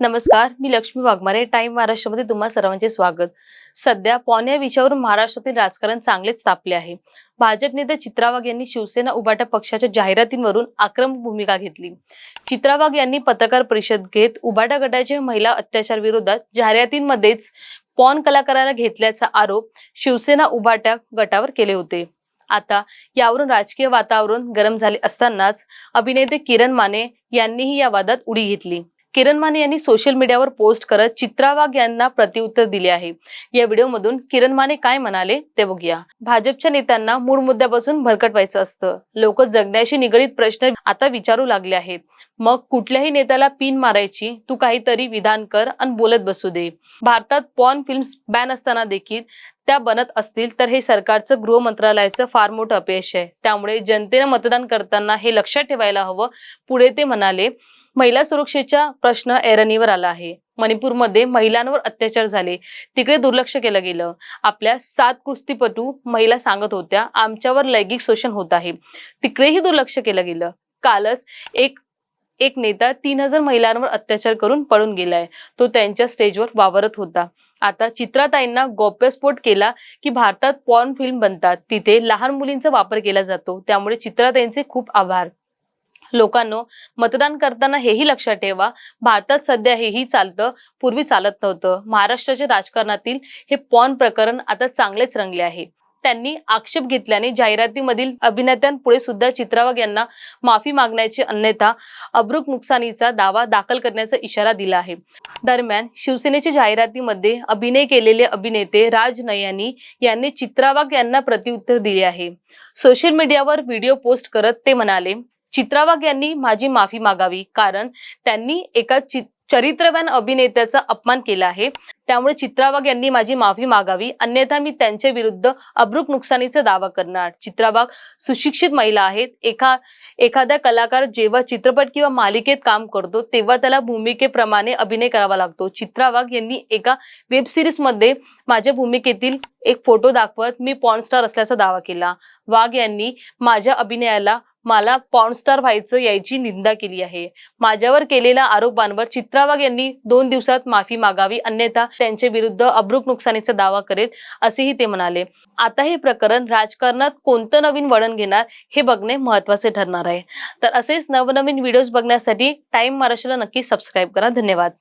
नमस्कार मी लक्ष्मी वाघमारे टाइम महाराष्ट्रामध्ये तुम्हा सर्वांचे स्वागत. सध्या पॉन या विषयावरून महाराष्ट्रातील राजकारण चांगलेच तापले आहे. भाजप नेते चित्रा वाघ यांनी शिवसेना उभाटा पक्षाच्या जाहिरातींवरून आक्रमक भूमिका घेतली. चित्रा वाघ यांनी पत्रकार परिषद घेत उभाटा गटाच्या महिला अत्याचार विरोधात जाहिरातींमध्येच पॉन कलाकाराला घेतल्याचा आरोप शिवसेना उभाट्या गटावर केले होते. आता यावरून राजकीय वातावरण गरम झाले असतानाच अभिनेते किरण माने यांनीही या वादात उडी घेतली. किरण माने यांनी सोशल मीडियावर पोस्ट करत चित्रा वाघ यांना प्रतिउत्तर दिले आहे. या व्हिडिओमधून किरण माने काय म्हणाले ते बघूया. भाजपच्या नेत्यांना मूळ मुद्द्यापासून भरकटवायचं असतं. लोक जगण्याशी निगडीत प्रश्न आता विचारू लागले आहेत. मग कुठल्याही नेत्याला पिन मारायची तू काहीतरी विधान कर आणि बोलत बसू दे. भारतात पॉन फिल्म्स बॅन असताना देखील त्या बनत असतील तर हे सरकारचं गृह मंत्रालयाचं फार मोठं अपयश आहे. त्यामुळे जनतेनं मतदान करताना हे लक्षात ठेवायला हवं. पुढे ते म्हणाले महिला सुरक्षेचा प्रश्न ऐरणीवर आला आहे. मणिपूरमध्ये महिलांवर अत्याचार झाले. तिकडे दुर्लक्ष केलं गेलं. आपल्या सात कुस्तीपटू महिला सांगत होत्या आमच्यावर लैंगिक शोषण होत आहे. तिकडेही दुर्लक्ष केलं गेलं. कालच एक एक नेता तीन हजार महिलांवर अत्याचार करून पळून गेलाय. तो त्यांच्या स्टेजवर वावरत होता. आता चित्राताईंना गौप्यस्फोट केला की भारतात पॉर्न फिल्म बनतात. तिथे लहान मुलींचा वापर केला जातो. त्यामुळे चित्राताईंचे खूप आभार. लोकांनो मतदान करताना हेही लक्षात ठेवा. भारतात सध्या हेही चालतं पूर्वी चालत नव्हतं. महाराष्ट्राच्या राजकारणातील हे पॉन प्रकरण आता चांगलेच रंगले आहे. त्यांनी आक्षेप घेतल्याने जाहिरातीमधील अभिनेत्यांपुढे सुद्धा चित्रावाग यांना माफी मागण्याची अन्यथा अब्रुक नुकसानीचा दावा दाखल करण्याचा इशारा दिला आहे. दरम्यान शिवसेनेच्या जाहिरातीमध्ये अभिनय केलेले अभिनेते राज नयानी यांनी चित्रावाग यांना प्रत्युत्तर दिले आहे. सोशल मीडियावर व्हिडिओ पोस्ट करत ते म्हणाले चित्रावाग यांनी माझी माफी मागावी कारण त्यांनी एका चि- चरित्रवान अभिनेत्याचा अपमान केला आहे. त्यामुळे चित्राबाग यांनी माझी माफी मागावी. अन्यथा मी त्यांच्या विरुद्ध अब्रुक नुकसानीचा दावा करणार. चित्राबाग सुशिक्षित महिला आहेत. एका एखादा कलाकार जेव्हा चित्रपट किंवा मालिकेत काम करतो तेव्हा त्याला भूमिकेप्रमाणे अभिनय करावा लागतो. चित्राबाग यांनी एका वेब सिरीजमध्ये माझ्या भूमिकेतील एक फोटो दाखवत मी पॉर्नस्टार असल्याचा दावा केला. वाघ यांनी माझ्या अभिनयाला मला पॉर्नस्टार व्हायचं याची निंदा केली आहे. माझ्यावर केलेल्या आरोपांवर चित्रा वाघ यांनी दोन दिवसात माफी मागावी अन्यथा त्यांच्या विरुद्ध अब्रुक नुकसानीचा दावा करेल असेही ते म्हणाले. आता हे प्रकरण राजकारणात कोणतं नवीन वळण घेणार हे बघणे महत्त्वाचे ठरणार आहे. तर असेच नवनवीन व्हिडिओज बघण्यासाठी टाइम महाराष्ट्राला नक्की सबस्क्राईब करा. धन्यवाद.